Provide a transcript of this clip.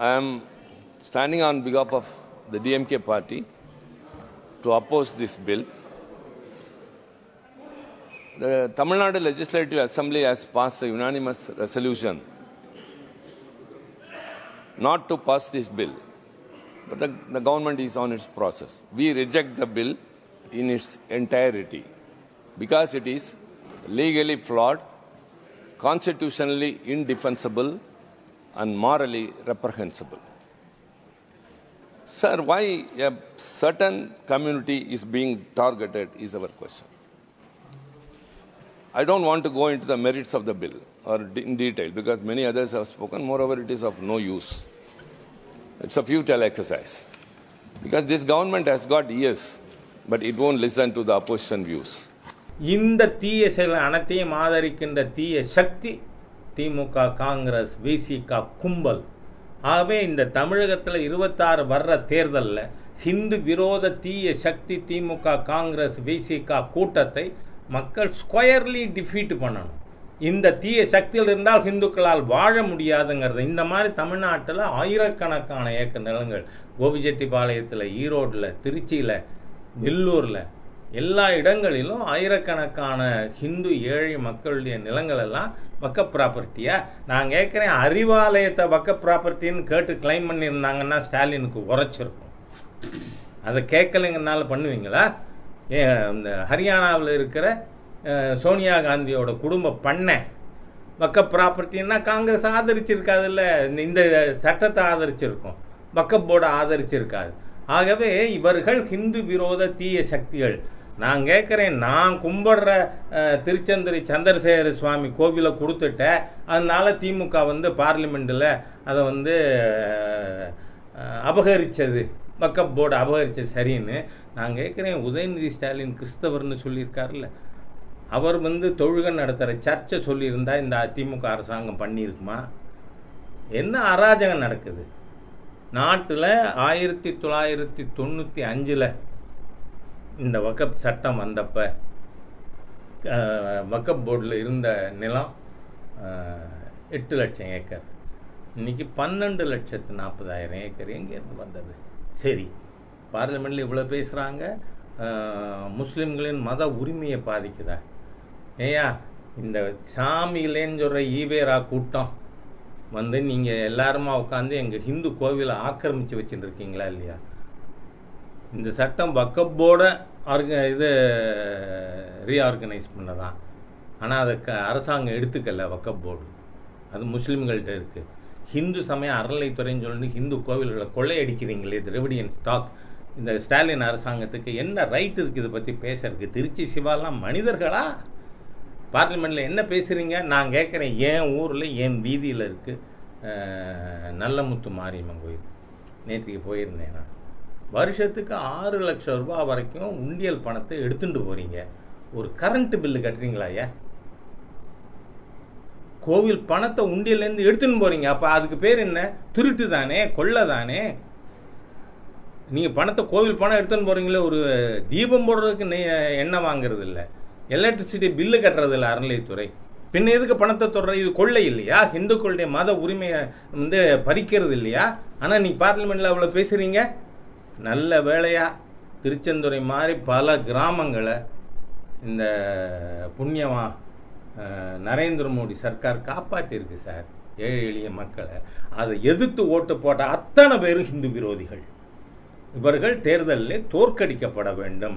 I am standing on behalf of the DMK party to oppose this bill. The Tamil Nadu Legislative Assembly has passed a unanimous resolution not to pass this bill, but the, the government is on its process. We reject the bill in its entirety because it is legally flawed, constitutionally indefensible, and morally reprehensible. Sir, why a certain community is being targeted is our question. I don't want to go into the merits of the bill or de- in detail because many others have spoken. Moreover, it is of no use. It's a futile exercise because this government has got ears, but it won't listen to the opposition views. இந்த தீய செயல் அனைத்தையும் ஆதரிக்கின்ற தீய சக்தி திமுக காங்கிரஸ் விசிக கும்பல். ஆகவே இந்த தமிழகத்தில் இருபத்தாறு வர்ற தேர்தலில் ஹிந்து விரோத தீய சக்தி திமுக காங்கிரஸ் விசிக கூட்டத்தை மக்கள் ஸ்கொயர்லி டிஃபீட் பண்ணணும். இந்த தீய சக்தியில் இருந்தால் ஹிந்துக்களால் வாழ முடியாதுங்கிறது. இந்த மாதிரி தமிழ்நாட்டில் ஆயிரக்கணக்கான ஏக்கர் நிலங்கள். கோபிச்செட்டிப்பாளையத்தில் ஈரோட்டில் திருச்சியில் வெள்ளூரில் எல்லா இடங்களிலும் ஆயிரக்கணக்கான ஹிந்து ஏழை மக்களுடைய நிலங்கள் எல்லாம் பக்க ப்ராப்பர்ட்டியா நான் கேட்குறேன் அறிவாலயத்தை பக்க ப்ராப்பர்ட்டின்னு கேட்டு கிளைம் பண்ணியிருந்தாங்கன்னா ஸ்டாலினுக்கு உரைச்சிருக்கும். அதை கேட்கலைங்கனால பண்ணுவீங்களா? ஏ இந்த ஹரியானாவில் இருக்கிற சோனியா காந்தியோட குடும்ப பண்ணை பக்க ப்ராப்பர்ட்டின்னா காங்கிரஸ் ஆதரிச்சிருக்காதுல்ல? இந்த- இந்த சட்டத்தை ஆதரிச்சிருக்கும். பக்க போர்டை ஆதரிச்சிருக்காது. ஆகவே இவர்கள் ஹிந்து விரோத தீய சக்திகள். நான் கேட்குறேன் நான் கும்பிடுற அஹ், திருச்செந்துரி சந்திரசேகர சுவாமி கோவிலை கொடுத்துட்டேன் அதனால திமுக வந்து பார்லிமெண்ட்டில் அதை வந்து அபகரித்தது மக்கப் வக்கப் போர்டு அபகரித்தது சரின்னு நான் கேட்குறேன் உதயநிதி ஸ்டாலின் கிறிஸ்தவர்னு சொல்லியிருக்காருல்ல அவர் வந்து தொழுகை நடத்துகிற சர்ச்சை சொல்லியிருந்தா இந்த திமுக அரசாங்கம் பண்ணியிருக்குமா? என்ன அராஜகம் நடக்குது? நாட்டில் ஆயிரத்தி தொள்ளாயிரத்தி தொண்ணூற்றி அஞ்சில் இந்த வக்கப் சட்டம் வந்தப்ப வக்கப் போர்டில் இருந்த நிலம் எட்டு லட்சம் ஏக்கர். இன்றைக்கி பன்னெண்டு லட்சத்து நாற்பதாயிரம் ஏக்கர் எங்கேருந்து வந்தது? சரி பார்லிமெண்ட்டில் இவ்வளோ பேசுகிறாங்க முஸ்லீம்களின் மத உரிமையை பாதிக்குதா? ஏயா இந்த சாமியிலேன்னு சொல்கிற ஈவேரா கூட்டம் வந்து நீங்கள் எல்லாருமா உட்காந்து எங்கள் ஹிந்து கோவிலை ஆக்கிரமித்து வச்சுட்டு இருக்கீங்களா இல்லையா? இந்த சட்டம் வக்கப்போட ஆர்க இது ரீஆர்கனைஸ் பண்ணதான். ஆனால் அதை க அரசாங்கம் எடுத்துக்கல வக்கப் போர்டு. அது முஸ்லீம்கள்ட்ட இருக்குது ஹிந்து சமய அறநிலைத்துறைன்னு சொல்லிட்டு ஹிந்து கோவில்களை கொள்ளையடிக்கிறீங்களே திரவிடியன் ஸ்டாக் இந்த ஸ்டாலின் அரசாங்கத்துக்கு என்ன ரைட் இருக்குது இதை பற்றி பேசுறதுக்கு? திருச்சி சிவாலாம் மனிதர்களா? பார்லிமெண்ட்டில் என்ன பேசுகிறீங்க நான் கேட்குறேன் என் ஊரில் என் வீதியில் இருக்குது நல்லமுத்து மாரியம்மன் கோயில். நேற்றுக்கு போயிருந்தேன் நான். வருஷத்துக்கு ஆறு லட்சம் ரூபாய் வரைக்கும் உண்டியல் பணத்தை எடுத்துட்டு போகிறீங்க ஒரு கரண்ட் பில்லு கட்டுறீங்களா ஐயா? கோவில் பணத்தை உண்டியல்லேருந்து எடுத்துன்னு போகிறீங்க அப்போ அதுக்கு பேர் என்ன? திருட்டு தானே கொள்ளை தானே? நீங்கள் பணத்தை கோவில் பணம் எடுத்துன்னு போகிறீங்களே ஒரு தீபம் போடுறதுக்கு நெய் எண்ணெய் வாங்குறது இல்லை எலக்ட்ரிசிட்டி பில்லு கட்டுறது இல்லை அறநிலைத்துறை பின்ன எதுக்கு பணத்தை தொடர இது கொள்ளை இல்லையா? ஹிந்துக்களுடைய மத உரிமையை வந்து பறிக்கிறது இல்லையா? ஆனால் நீங்கள் பார்லிமெண்ட்டில் அவ்வளோ பேசுகிறீங்க நல்ல வேலையாக திருச்செந்துறை மாதிரி பல கிராமங்களை இந்த புண்ணியமாக நரேந்திர மோடி சர்க்கார் காப்பாற்றியிருக்கு சார் ஏழை எளிய மக்களை. அதை எதிர்த்து ஓட்டு போட்ட அத்தனை பேரும் ஹிந்து விரோதிகள். இவர்கள் தேர்தலில் தோற்கடிக்கப்பட வேண்டும்.